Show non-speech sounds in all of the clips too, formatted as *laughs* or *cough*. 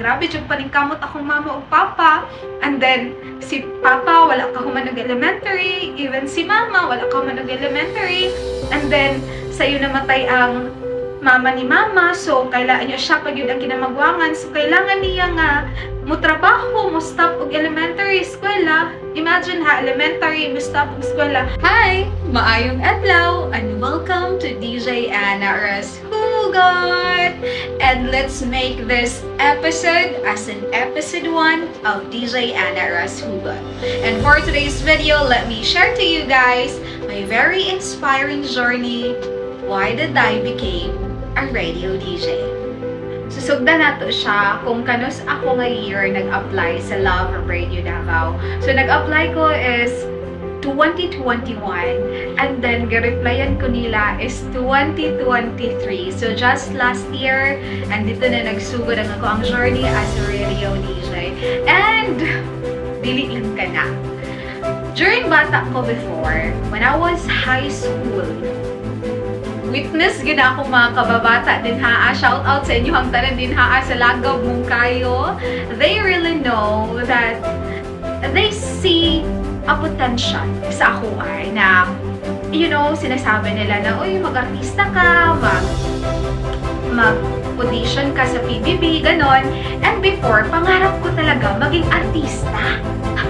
grabe jud pa ning kamot akong mama ug papa. And then si papa wala ka human og elementary, even si mama wala ka human og elementary. And then sayo namatay ang mama ni mama. So kailangan niya siya pag yun ang kinamagwangan. So kailangan niya nga mo trabaho mo stop og elementary eskwela. Imagine ha elementary mo stop og eskwela. Hi! Maayong adlaw! And welcome to DJ Anna Ras Hugot and let's make this episode as an episode 1 of DJ Anna Hugot and for today's video let me share to you guys my very inspiring journey why did I became a radio DJ. Susugda na to siya kung kanus ako nga year nag-apply sa Love Radio Davao. So nag-apply ko is 2021 and then ga-replyan ko nila is 2023. So just last year and dito na nagsugod ang ako ang journey as a radio DJ. And dili lang ka na. During bata ko before, when I was high school, witness gina ako mga kababata din ha shout out sa inyo ang tanan din ha sa lagaw mong kayo they really know that they see a potential sa ako ay na you know sinasabi nila na uy mag-artista ka mag mag-audition ka sa PBB, ganon. And before, pangarap ko talaga maging artista.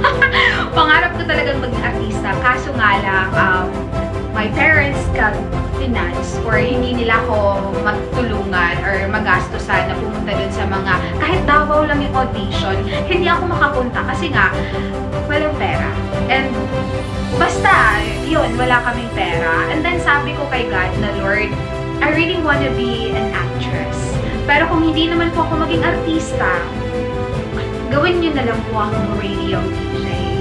*laughs* pangarap ko talagang maging artista. Kaso nga lang, um, my parents got finance or hindi nila ako magtulungan or magastosan na pumunta dun sa mga kahit Davao lang yung audition, hindi ako makapunta kasi nga walang pera. And basta, yun, wala kaming pera. And then sabi ko kay God na Lord, I really wanna be an actress. Pero kung hindi naman po ako maging artista, gawin niyo na lang po akong radio DJ.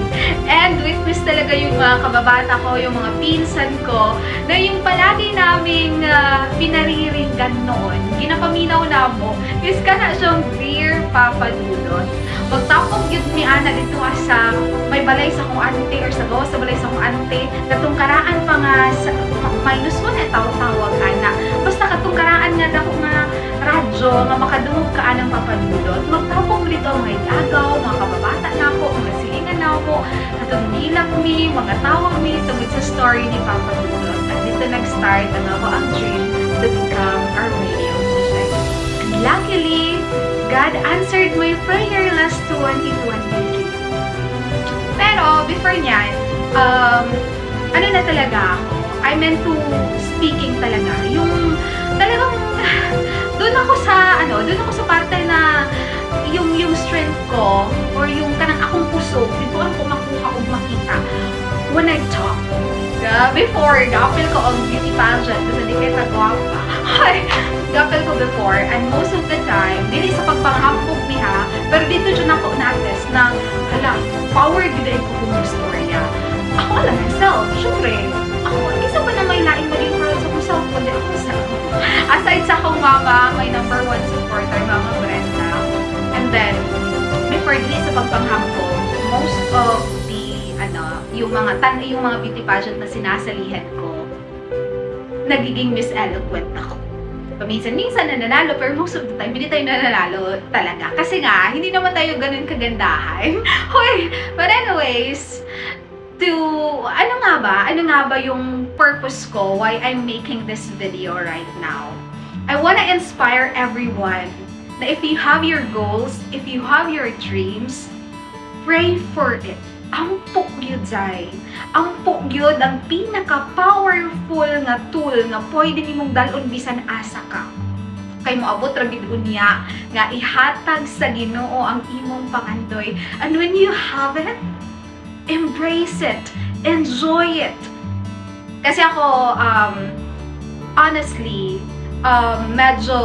And witness talaga yung mga kababata ko, yung mga pinsan ko, na yung palagi naming uh, pinariringgan noon, ginapaminaw na mo, is ka na siyang Dear Papa Dudot. Pagtapong yun ni Ana dito ah, sa may balay sa kong ante or sa gawa sa balay sa kong ante, katungkaraan pa nga sa minus mo na tawag-tawag ana. Basta katungkaraan nga dako nga radyo nga makadungog ka anang papadulot. Magtapong dito mga igagaw, mga kababata na ako, mga silingan na ako, katong hilak mi, mga tawag mi, tungod sa story ni Papa Dulot. At dito nag-start ang ako ang dream to become a radio. And luckily, God answered my prayer last 2023. Pero before niyan, um, ano na talaga ako, I meant to speaking talaga. Yung talagang *sighs* doon ako sa ano, doon ako sa parte na yung yung strength ko or yung kanang akong puso, dito ako makuha o makita when I talk. Before, gapil ko ang beauty pageant kasi hindi kita gwapa. *laughs* Gapil ko before and most of the time, dili sa pagpanghampog niya, pero dito dyan ako na-test na, hala, power gila ko kung istorya. Ako lang myself, syempre, ako, isa pa na may lain maging proud sa kong self, kundi ako self. Aside sa akong mama, my number one supporter, Mama sa pagpanghampog, most of the, ano, yung mga tan yung mga beauty pageant na sinasalihan ko, nagiging Miss Eloquent ako. Paminsan-minsan nananalo, pero most of the time, hindi tayo nananalo talaga. Kasi nga, hindi naman tayo ganun kagandahan. *laughs* Hoy! But anyways, to, ano nga ba? Ano nga ba yung purpose ko why I'm making this video right now? I wanna inspire everyone na if you have your goals, if you have your dreams, pray for it. Ang yun, Zay. Ang yun, ang pinaka-powerful nga tool nga pwede nimong dalon bisan asa ka. Kay moabot ra gid unya nga ihatag sa Ginoo ang imong pangandoy. And when you have it, embrace it, enjoy it. Kasi ako, um, honestly, um, medyo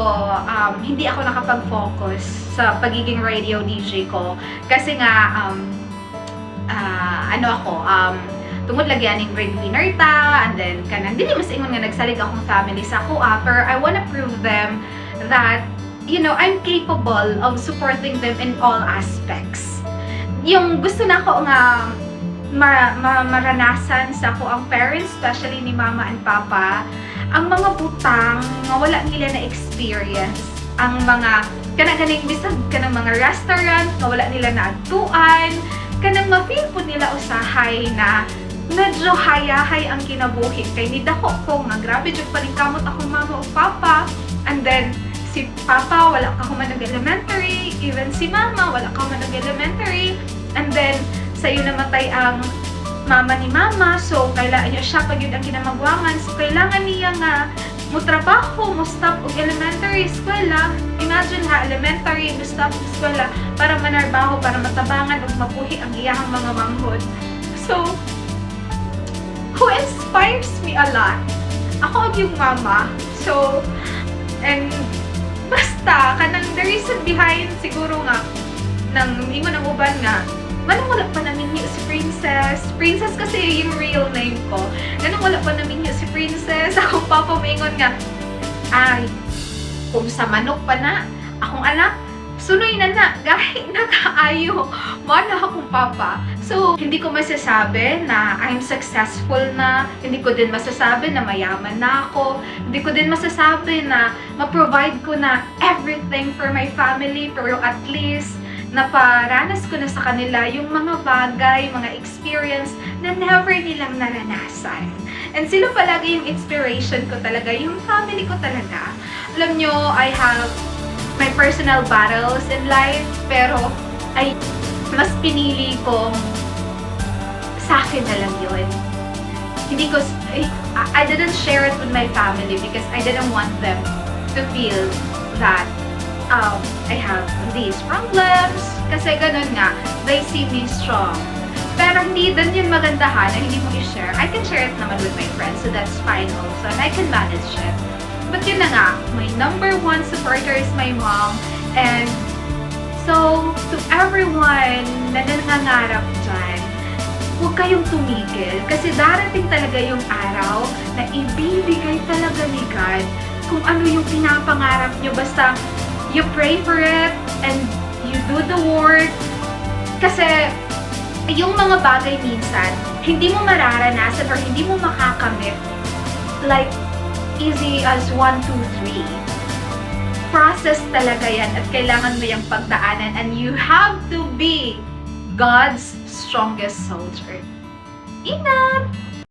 um, hindi ako nakapag-focus sa pagiging radio DJ ko. Kasi nga, um, ah, ano ako, um, tungod lagi aning breadwinner ta, and then kanang dili mas ingon nga nagsalig akong family sa ako ah, pero I wanna prove them that you know, I'm capable of supporting them in all aspects. Yung gusto na ko nga ma, ma, maranasan sa ako ang parents, especially ni mama and papa, ang mga butang nga wala nila na experience. Ang mga kanang ganing bisag kanang mga restaurant nga wala nila naadtuan kanang ma-feel po nila usahay na medyo hayahay ang kinabuhi. Kay ni dako ko nga grabe jud paningkamot akong mama o papa. And then si papa wala ka man nag-elementary even si mama wala ka man nag-elementary and then sa'yo namatay ang mama ni mama. So kailangan niya siya pag yun ang kinamagwangan. So kailangan niya nga mo trabaho mo stop og elementary eskwela. Imagine ha elementary mo stop og eskwela para manarbaho para matabangan ug mapuhi ang iyahang mga manghod. So who inspires me a lot? Ako og yung mama. So and basta kanang the reason behind siguro nga nang ingon ang uban nga Manong wala pa namin niyo si Princess. Princess kasi yung real name ko. Ganun wala pa namin niyo si Princess. *laughs* Akong papa maingon nga, ay, kung sa manok pa na, akong anak, sunoy na na, *laughs* gahi na kaayo. Wala akong papa. So, hindi ko masasabi na I'm successful na. Hindi ko din masasabi na mayaman na ako. Hindi ko din masasabi na ma-provide ko na everything for my family. Pero at least, naparanas ko na sa kanila yung mga bagay, mga experience na never nilang naranasan. And sila palagi yung inspiration ko talaga, yung family ko talaga. Alam nyo, I have my personal battles in life, pero ay mas pinili kong sa akin na lang yun. Hindi ko, I, I didn't share it with my family because I didn't want them to feel that um, I have these problems. Kasi ganun nga, they see me strong. Pero hindi din yun magandahan na hindi mo i-share. I can share it naman with my friends, so that's fine also. And I can manage it. But yun na nga, my number one supporter is my mom. And so, to everyone na nangangarap dyan, huwag kayong tumigil. Kasi darating talaga yung araw na ibibigay talaga ni God kung ano yung pinapangarap nyo. Basta you pray for it and you do the work. Kasi yung mga bagay minsan, hindi mo mararanasan or hindi mo makakamit like easy as 1, 2, 3. Process talaga yan at kailangan mo yung pagdaanan and you have to be God's strongest soldier. Ingat!